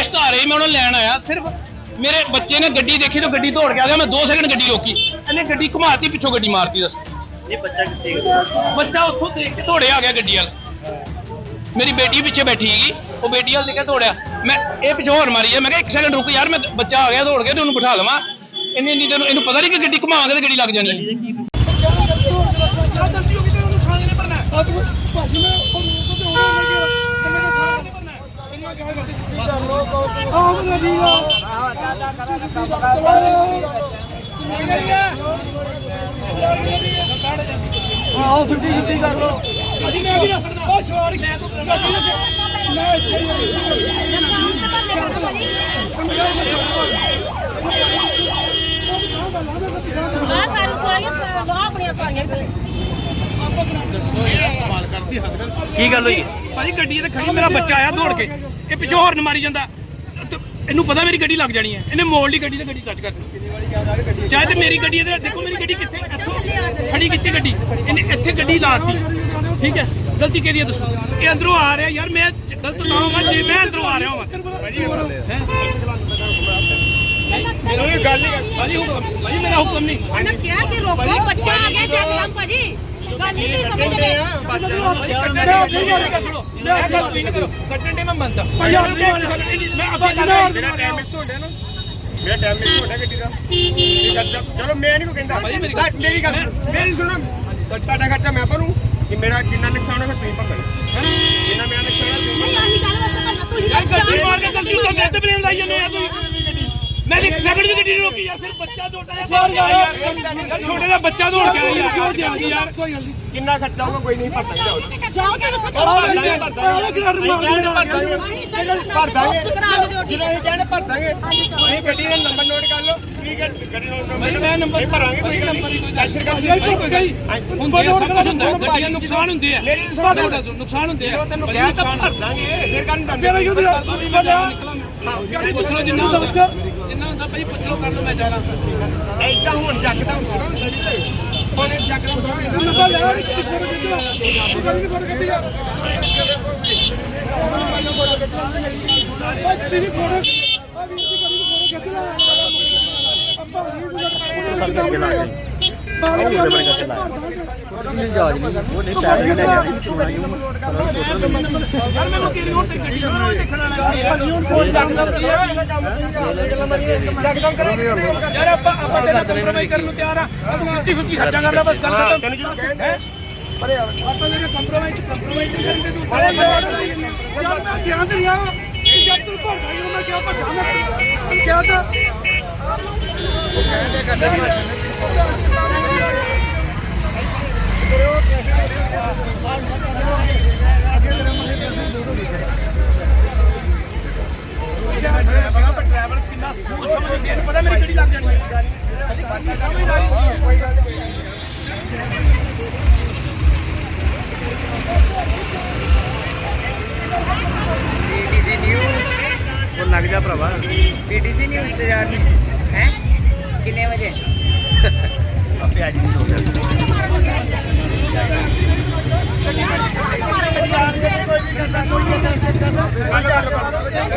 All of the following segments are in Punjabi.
ਗੈਸਟ ਆ ਰਹੇ ਮੈਂ ਉਹਨਾਂ ਲੈਣ ਆਇਆ। ਸਿਰਫ ਮੇਰੇ ਬੱਚੇ ਨੇ ਗੱਡੀ ਦੇਖੀ ਤਾਂ ਗੱਡੀ ਦੌੜ ਕੇ ਆ ਗਿਆ ਮੈਂ 2 ਸੈਕਿੰਡ ਗੱਡੀ ਰੋਕੀ। ਇਹਨੇ ਗੱਡੀ ਘੁਮਾਤੀ ਪਿੱਛੋਂ ਗੱਡੀ ਮਾਰਤੀ ਦੱਸ। ਇਹ ਬੱਚਾ ਕਿੱਥੇ ਗਿਆ? ਬੱਚਾ ਉੱਥੋਂ ਦੇਖ ਕੇ ਦੌੜਿਆ ਆ ਗਿਆ ਗੱਡੀ ਵੱਲ। ਮੇਰੀ ਬੇਟੀ ਪਿੱਛੇ ਬੈਠੀ ਹੈਗੀ ਉਹ ਬੇਟੀ ਵੱਲ ਦੇਖ ਕੇ ਦੌੜਿਆ ਮੈਂ ਇਹ ਪਿੱਛੋਂ ਹੋਰ ਮਾਰੀ ਹੈ ਮੈਂ ਕਿਹਾ ਇੱਕ ਸੈਕਿੰਡ ਰੁਕ ਯਾਰ ਮੈਂ ਬੱਚਾ ਆ ਗਿਆ ਦੌੜ ਕੇ ਤੇ ਉਹਨੂੰ ਬਿਠਾ ਲਵਾਂ। ਇੰਨੀ ਇੰਨੀ ਦੇਰ ਨੂੰ ਇਹਨੂੰ ਪਤਾ ਨਹੀਂ ਕਿ ਗੱਡੀ ਘੁਮਾਵਾਂਗੇ ਤੇ ਗੱਡੀ ਲੱਗ ਜਾਣੀ ਹੈ ਆਓ ਛੁੱਟੀ ਛੁੱਟੀ ਕਰ ਲੋ ਅਜੀ ਮੈਂ ਵੀ ਦੱਸਦਾ ਉਹ ਸ਼ਵਾਰ ਮੈਂ ਮੈਂ ਇੱਥੇ ਆ ਸਾਰੀ ਸਵਾਰੀਆਂ ਲੋ ਆਪਣੀਆਂ ਸਵਾਰੀਆਂ ਕੀ ਗੱਲ ਹੋਈ? ਭਾਜੀ, ਗੱਡੀ ਤੇ ਖੜੀ, ਮੇਰਾ ਬੱਚਾ ਆਇਆ ਦੌੜ ਕੇ। ਇਹ ਪਿੱਛੋਂ ਹਾਰਨ ਮਾਰੀ ਜਾਂਦਾ। ਇਹਨੂੰ ਪਤਾ ਮੇਰੀ ਗੱਡੀ ਲੱਗ ਜਾਣੀ ਹੈ। ਇਹਨੇ ਮੋੜ ਲਈ ਗੱਡੀ ਤੇ ਗੱਡੀ ਟੱਚ ਕਰਨੀ ਚਾਹੇ ਤੇ ਮੇਰੀ ਗੱਡੀ ਇਹਦੇ ਦੇਖੋ ਮੇਰੀ ਗੱਡੀ ਕਿੱਥੇ ਇੱਥੋਂ ਖੜੀ ਕੀਤੀ ਗੱਡੀ। ਇਹਨੇ ਇੱਥੇ ਗੱਡੀ ਲਾਤੀ ਠੀਕ ਹੈ? ਗਲਤੀ ਕਿਹਦੀ ਹੈ ਦੱਸੋ? ਇਹ ਅੰਦਰੋਂ ਆ ਰਿਹਾ ਯਾਰ ਮੈਂ ਗਲਤ ਨਾ ਹੋਵਾਂ ਜੇ ਮੈਂ ਅੰਦਰੋਂ ਆ ਰਿਹਾ ਹਾਂ? ਮੇਰਾ ਗੱਲ ਨਹੀਂ ਭਾਜੀ ਹੁਕਮ ਭਾਜੀ ਮੇਰਾ ਹੁਕਮ ਨਹੀਂ। ਉਹਨਾਂ ਕਿਹਾ ਕਿ ਰੋਕੋ ਬੱਚਾ ਆ ਗਿਆ ਜੱਟਮ ਭਾਜੀ। ਗੱਲ ਨਹੀਂ ਤੁਸੀਂ ਸਮਝਦੇ। ਕੱਟਣ ਦੇ ਮੈਂ ਮੰਨਦਾ। ਮੈਂ ਰਿਹਾ ਮੇਰਾ ਟਾਈਮ ਮਿਸ ਹੋ ਗਿਆ ਨਾ। ਮੇਰਾ ਟਾਈਮ ਮਿਸ ਹੋ ਗਿਆ ਗੱਡੀ ਦਾ। ਇਹ ਗੱਲ ਤਾਂ- ਚਲੋ ਮੈਂ ਨਹੀਂ ਕੋ ਕਹਿੰਦਾ। ਭਾਈ ਮੇਰੀ ਗੱਲ- ਤਾਂ ਮੇਰੀ ਗੱਲ ਸੁਣੋ, ਮੇਰੀ ਸੁਣੋ। ਤੁਹਾਡਾ ਖਰਚਾ ਮੈਂ ਭਰੂ ਕਿ ਮੇਰਾ ਕਿੰਨਾ ਨੁਕਸਾਨ ਹੋਇਆ ਤੁਸੀਂ ਭਰਨਾ ਜਿੰਨਾ ਮੇਰਾ ਨੁਕਸਾਨ ਹੋਇਆ ਤੁਸੀਂ ਨਹੀਂ ਆਹੀ ਗੱਲ ਵਸਾ ਕਰਨਾ ਤੁਸੀਂ ਯਾਰ ਗੱਡੀ ਮਾਰ ਕੇ ਗਲਤੀ ਤਾਂ ਮੈਂ ਤੇ ਬਲੇਮ ਲਾਈ ਜਾਂਦੇ ਆ ਤੂੰ ਮੈਂ ਇੱਕ ਸੈਕਿੰਡ ਦੀ ਗੱਡੀ ਰੋਕੀ ਯਾਰ ਸਿਰ ਬੱਚਾ ਦੌੜਦਾ ਯਾਰ ਯਾਰ ਛੋਟੇ ਦਾ ਬੱਚਾ ਦੌੜ ਕੇ ਆਇਆ ਯਾਰ ਜੋ ਜਾਂਦੀ ਯਾਰ ਕੋਈ ਗੱਲ ਨਹੀਂ ਕਿੰਨਾ ਖਰਚਾ ਹੋਊਗਾ ਕੋਈ ਨਹੀਂ ਭਰਦਾ ਜਾਓ ਜਾਓ ਗਿਆ ਭਰ ਦਾਂਗੇ ਜਿਹੜਾ ਅਸੀਂ ਕਹਿੰਦੇ ਭਰ ਦਾਂਗੇ ਤੁਸੀਂ ਗੱਡੀ ਦਾ ਨੰਬਰ ਨੋਟ ਕਰ ਲਓ ਕੀ ਗੱਡੀ ਦਾ ਭਾਈ ਮੈਂ ਨੰਬਰ ਭਰਾਂਗੇ ਕੋਈ ਗੱਲ ਨਹੀਂ ਟੈਨਸ਼ਨ ਕਰ ਕੋਈ ਕੋਈ ਗਈ ਹੁੰਦੇ ਆ, ਸਭ ਕੁਝ ਹੁੰਦਾ ਹੈ, ਗੱਡੀਆਂ ਦੇ ਨੁਕਸਾਨ ਹੁੰਦੇ ਆ ਮੇਰੀ ਗੱਲ। ਦੱਸੋ, ਨੁਕਸਾਨ ਹੁੰਦੇ ਆ ਤੈਨੂੰ ਕਿਹਾ ਤਾਂ ਭਰ ਦਾਂਗੇ ਫਿਰ ਕੰਨ ਦੰਦੇ ਮੇਰਾ ਕਿਉਂ ਨਹੀਂ ਗੱਡੀ ਪੁੱਛ ਲਓ ਜਿੰਨਾ ਹੁੰਦਾ ਜਿੰਨਾ ਹੁੰਦਾ ਭਾਈ ਪੁੱਛ ਲਓ ਕਰ ਲਓ ਮੈਂ ਜਾਣਾ। ਐਦਾਂ ਹੁਣ ਜੱਕਦਮ ਥੋੜਾ ਹੁੰਦਾ ਜੀ। ਉਹਨੇ ਜੱਕਦਮ ਥੋੜਾ ਹੁੰਦਾ ਮੈਂ ਲੈ ਆ ਕਿ ਫੋਟੋ ਖਿੱਚ। ਤੂੰ ਕਰੀ ਫੋਟੋ ਖਿੱਚ ਯਾਰ ਭਾਈ ਤੇਰੀ ਫੋਟੋ ਆ ਵੀ ਦੀ ਕਰੀ ਫੋਟੋ ਖਿੱਚ ਲੈ ਅੱਪਾ ਨਹੀਂ ਕਰਕੇ ਲਾ ਯਾਰ ਮੈਂ ਉਹ ਕਿਹੜੀ ਹੁਣ ਤੇ ਗੱਡੀ ਚਲਾਉਣਾ ਦੇਖਣ ਜੱਕਦਮ ਕਰਾਂਗੇ ਯਾਰ ਆਪਾਂ ਆਪਾਂ ਤੇਰੇ ਕੰਪਰੋਮਾਈਜ਼ ਕਰਨ ਨੂੰ ਤਿਆਰ ਆ ਆਪਾਂ 50 50 ਖਰਚਾ ਕਰਨਾ ਬਸ ਗੱਲ ਖਤਮ ਤੈਨੂੰ ਜਦੋਂ ਕਹਿੰਦੇ ਪਰੇ ਆ ਆਪਾਂ ਜਿਹੜੇ ਕੰਪਰੋਮਾਈਜ਼ ਕੰਪਰੋਮਾਈਜ਼ ਨਹੀਂ। ਕਰਦੇ ਤੂੰ ਯਾਰ ਮੈਂ ਧਿਆਨ ਦੇ ਰਿਹਾ ਕਿ ਜਦ ਤੂੰ ਘਰ ਆਈ ਮੈਂ ਕਿਹਾ ਭੱਜਾ ਮੈਂ ਕਿਹਾ ਤਾਂ ਡਰਾਈਵਰ ਡਰਾਈਵਰ ਕਿੰਨਾ ਸੋਚ ਸਮਝ ਕੇ ਇਹਨੂੰ ਪਤਾ ਮੇਰੀ ਗੱਡੀ ਲੱਗ ਜਾਣੀ ਹੈ ਕੋਈ ਗੱਲ ਨਹੀਂ ਪੀਟੀਸੀ ਨਿਊਜ਼ ਉਹ ਲੱਗ ਜਾ ਭਰਾਵਾ ਪੀਟੀਸੀ ਨਿਊਜ਼ ਤੇ ਯਾਰ ਹੈ ਕਿੰਨੇ ਵਜੇ ਆਪੇ ਅੱਜ ਨਹੀਂ ਹੋ ਗਿਆ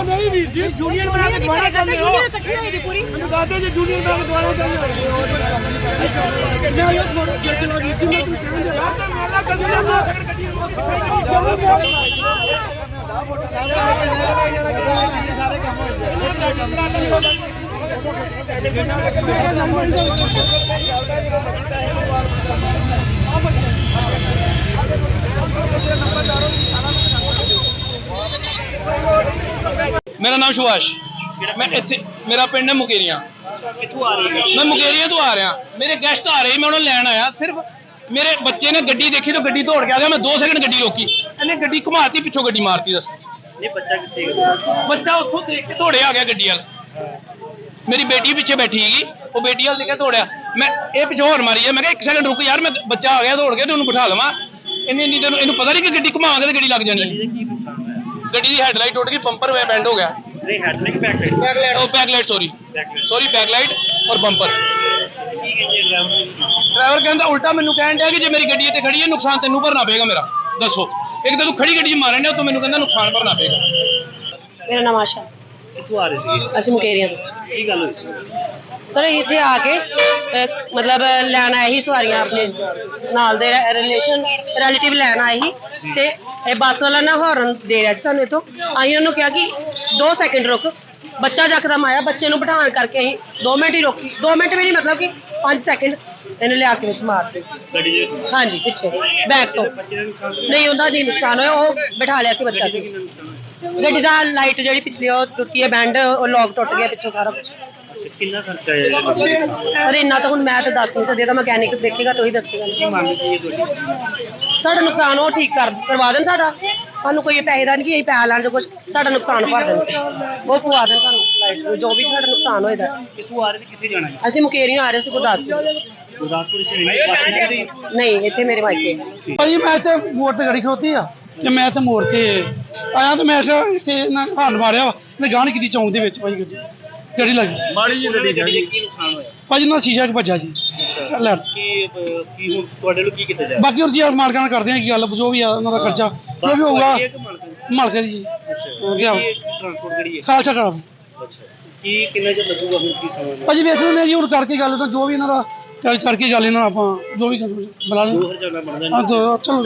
ਉਹ ਨਹੀਂ ਵੀਰ ਜੀ ਜੂਨੀਅਰ ਬਣਾ ਕੇ ਦਵਾਣਾ ਚਾਹੁੰਦੇ ਹੋ ਜੂਨੀਅਰ ਇਕੱਠੀ ਹੋਈ ਦੀ ਪੂਰੀ ਦਾਦੇ ਜੀ ਜੂਨੀਅਰ ਨਾਲ ਦਵਾਣਾ ਚਾਹੁੰਦੇ ਹੋ। ਮੈਂ ਇਹ ਫੋਟੋ ਖਿੱਚ ਲਾ ਵੀਰ ਜੀ ਮੈਂ ਤੈਨੂੰ ਕਹਿ ਜਿਹੜਾ ਦੋ ਸੈਕਿੰਡ ਗੱਡੀ ਜਦੋਂ ਮੇਰਾ ਨਾਮ ਸੁਭਾਸ਼। ਮੈਂ ਇੱਥੇ ਮੇਰਾ ਪਿੰਡ ਹੈ ਮੁਕੇਰੀਆਂ। ਕਿੱਥੋਂ ਆ ਰਹੀ ਮੈਂ ਮੁਕੇਰੀਆਂ ਤੋਂ ਆ ਰਿਹਾ। ਮੇਰੇ ਗੈਸਟ ਆ ਰਹੇ ਮੈਂ ਉਹਨਾਂ ਨੂੰ ਲੈਣ ਆਇਆ। ਸਿਰਫ ਮੇਰੇ ਬੱਚੇ ਨੇ ਗੱਡੀ ਦੇਖੀ ਤਾਂ ਗੱਡੀ ਦੌੜ ਕੇ ਆ ਗਿਆ। ਮੈਂ 2 ਸੈਕਿੰਡ ਗੱਡੀ ਰੋਕੀ। ਇਹਨੇ ਗੱਡੀ ਘੁਮਾਤੀ ਪਿੱਛੋਂ ਗੱਡੀ ਮਾਰਤੀ ਦੱਸ। ਨਹੀਂ ਬੱਚਾ ਕਿੱਥੇ ਗਿਆ? ਬੱਚਾ ਉੱਥੋਂ ਦੇਖ ਕੇ ਦੌੜਿਆ ਆ ਗਿਆ ਗੱਡੀ ਵੱਲ। ਮੇਰੀ ਬੇਟੀ ਪਿੱਛੇ ਬੈਠੀ ਹੈਗੀ ਉਹ ਬੇਟੀ ਵੱਲ ਦੇਖਿਆ ਦੌੜਿਆ। ਮੈਂ ਇਹ ਪਿੱਛੋਂ ਹੋਰ ਮਾਰੀ ਹੈ ਮੈਂ ਕਿਹਾ ਇੱਕ ਸੈਕਿੰਡ ਰੁਕ ਯਾਰ ਮੈਂ ਬੱਚਾ ਆ ਗਿਆ ਦੌੜ ਕੇ ਤੇ ਉਹਨੂੰ ਬਿਠਾ ਲਵਾਂ। ਇੰਨੀ ਇੰਨੀ ਦੇਰ ਨੂੰ ਇਹਨੂੰ ਪਤਾ ਨਹੀਂ ਕਿ ਗੱਡੀ ਘੁਮਾਵਾਂਗੇ ਤੇ ਗੱਡੀ ਲੱਗ ਜਾਣੀ ਹੈ ਕੀ ਨੁਕਸਾਨ ਹੋਇਆ ਗੱਡੀ ਦੀ ਹੈਡਲਾਈਟ ਟੁੱਟ ਗਈ ਬੰਪਰ ਵੇ ਬੈਂਡ ਹੋ ਗਿਆ। ਨਹੀਂ ਹੈਡਲਾਈਟ ਬੈਕ ਲਾਈਟ ਉਹ back light sorry sorry back light ਔਰ ਬੰਪਰ ਕੀ ਕਹਿੰਦੇ ਡਰਾਈਵਰ ਡਰਾਈਵਰ ਕਹਿੰਦਾ ਉਲਟਾ ਮੈਨੂੰ ਕਹਿਣ ਡਿਆ ਕਿ ਜੇ ਮੇਰੀ ਗੱਡੀ ਇੱਥੇ ਖੜੀ ਹੈ ਨੁਕਸਾਨ ਤੈਨੂੰ ਭਰਨਾ ਪਏਗਾ ਮੇਰਾ। ਦੱਸੋ। ਇੱਕ ਤਾਂ ਤੂੰ ਖੜੀ ਗੱਡੀ 'ਚ ਮਾਰਨ ਡਿਆ ਤੂੰ ਮੈਨੂੰ ਕਹਿੰਦਾ ਨੁਕਸਾਨ ਭਰਨਾ ਪਏਗਾ। ਮੇਰਾ ਨਾਮ ਆਸ਼ਾ। ਕਿੱਥੋਂ ਆ ਰਹੇ ਸੀ। ਅਸੀਂ ਮੁਕੇਰੀਆਂ ਤੋਂ। ਕੀ ਗੱਲ ਹੋਈ? ਸਰ ਇੱਥੇ ਆ ਕੇ ਅਹ, ਮਤਲਬ ਲੈਣ ਆਏ ਸੀ ਸਵਾਰੀਆਂ ਆਪਣੇ। ਨਾਲ ਦੇ ਰਿਲੇਸ਼ਨ ਰਿਲੇਟਿਵ ਲੈਣ ਆਏ ਸੀ। ਤੇ ਇਹ ਬੱਸ ਵਾਲਾ ਨਾ ਹਾਰਨ ਦੇ ਰਿਹਾ ਸੀ ਸਾਨੂੰ ਇਥੋਂ। ਅਸੀਂ ਉਹਨੂੰ ਕਿਹਾ ਕਿ 2 ਸੈਕਿੰਡ ਰੁਕ। ਬੱਚਾ ਜੱਕਦਮ ਆਇਆ ਬੱਚੇ ਨੂੰ ਬਿਠਾਉਣ ਕਰਕੇ ਅਸੀਂ 2 ਮਿੰਟ ਹੀ ਰੋਕੀ। 2 ਮਿੰਟ ਵੀ ਨਹੀਂ ਮਤਲਬ ਕਿ 5 ਸੈਕਿੰਡ ਇਹਨੂੰ ਲਿਆ ਕੇ ਵਿੱਚ ਮਾਰਤੇ ਗੱਡੀ ਦੇ ਹਾਂਜੀ ਪਿੱਛੇ ਬੈਕ ਤੋਂ? ਨਹੀਂ ਉਹਦਾ ਨਹੀਂ ਨੁਕਸਾਨ ਹੋਇਆ ਉਹ ਬਿਠਾ ਲਿਆ ਸੀ ਬੱਚਾ ਸੀ? ਗੱਡੀ ਦਾ ਲਾਈਟ ਜਿਹੜੀ ਪਿਛਲੀ ਉਹ ਟੁੱਟੀ ਹੈ ਬੈਂਡ ਉਹ ਲੌਕ ਟੁੱਟ ਗਿਆ ਪਿੱਛੋਂ ਸਾਰਾ ਕੁਝ ਕਿੰਨਾ ਖਰਚਾ ਆਇਆ? ਸਰ ਇੰਨਾ ਤਾਂ ਹੁਣ ਮੈਂ ਤਾਂ ਦੱਸ ਨਹੀਂ ਸਕਦੀ ਤਾਂ ਮਕੈਨਿਕ ਦੇਖੇਗਾ ਤਾਂ ਹੀ ਦੱਸੇਗਾ। ਕੀ ਮੰਗ ਕੀ ਹੈ ਤੁਹਾਡੀ? ਸਾਡਾ ਨੁਕਸਾਨ ਉਹ ਠੀਕ ਕਰ ਕਰਵਾ ਦੇਣ ਸਾਡਾ। ਸਾਨੂੰ ਕੋਈ ਪੈਸੇ ਦਾ ਨਹੀਂ ਕਿ ਅਸੀਂ ਪੈਸਾ ਲੈਣ ਜੋ ਕੁਝ ਸਾਡਾ ਨੁਕਸਾਨ ਭਰ ਦੇਣ। ਉਹ ਪਵਾ ਦੇਣ ਸਾਨੂੰ। ਲਾਈਟ ਨੂੰ, ਜੋ ਵੀ ਸਾਡਾ ਨੁਕਸਾਨ ਹੋਏਦਾ ਕਿੱਥੋਂ ਆ ਰਹੇ ਤੇ ਕਿੱਥੇ ਜਾਣਾ ਹੈ ਅਸੀਂ ਮੁਕੇਰੀਆਂ ਆ ਰਹੇ ਸੀ ਗੁਰਦਾਸਪੁਰ। ਗੁਰਦਾਸਪੁਰ ਚ ਨਹੀਂ ਨਹੀਂ ਰਹੀ ਨਹੀਂ ਇੱਥੇ ਮੇਰੇ ਮਾਇਕੇ ਹੈ। ਭਾਜੀ ਮੈਂ ਇੱਥੇ ਮੋੜ ਤੇ ਗੱਡੀ ਖਲੋਤੀ ਆ ਤੇ ਮੈਂ ਇੱਥੇ ਮੋੜ ਤੇ ਆਇਆ ਤੇ ਮੈਂ ਕਿਹਾ ਇੱਥੇ ਇਹਨਾਂ ਹਾਰਨ ਮਾਰਿਆ ਵਾ। ਇਹਨੇ ਗਾਣ ਕੀਤੀ ਚੌਂਕ ਦੇ ਵਿੱਚ ਭਾਜੀ ਗੱਡੀ। ਗੱਡੀ ਲੱਗੀ। ਮਾੜੀ ਜੀ ਗੱਡੀ ਦੇ ਕੀ ਨੁਕਸਾਨ ਹੋਇਆ? ਭਾਜੀ ਨਾਲ ਸ਼ੀਸ਼ਾ ਇੱਕ ਵੱਜਾ ਜੀ ਲੈ ਕੀ ਅਹ, ਕੀ ਹੁਣ ਤੁਹਾਡੇ ਨੂੰ ਕੀ ਕੀਤਾ ਜਾਏ? ਬਾਕੀ ਹੁਣ ਜੀ ਮਾਲਕਾਂ ਨਾਲ ਕਰਦੇ ਆ ਕੀ ਗੱਲ ਜੋ ਵੀ ਆ ਉਹਨਾਂ ਦਾ ਖਰਚਾ ਜੋ ਵੀ ਹੋਊਗਾ। ਮਾਲਕ ਦੀ? ਹੋ ਗਿਆ ਟ੍ਰਾਂਸਪੋਰਟ ਹੈ? ਖਾਲਸਾ ਕਰਾ ਅੱਛਾ। ਕੀ ਕਿੰਨਾ ਚਿਰ ਲੱਗੂਗਾ ਹੁਣ ਕੀ ਸਮਝ ਭਾਜੀ ਵੇਖ ਲੈਂਦੇ ਆ ਜੀ ਹੁਣ ਕਰਕੇ ਗੱਲ ਤਾਂ ਜੋ ਵੀ ਇਹਨਾਂ ਦਾ ਕਰ- ਕਰਕੇ ਗੱਲ ਇਹਨਾਂ ਨਾਲ ਆਪਾਂ ਜੋ ਵੀ ਬੁਲਾ ਲੈਂਦੇ 2000 ਜਾਣਾ ਬਣਦਾ ਹਾਂ ਤਾਂ ਚਲੋ।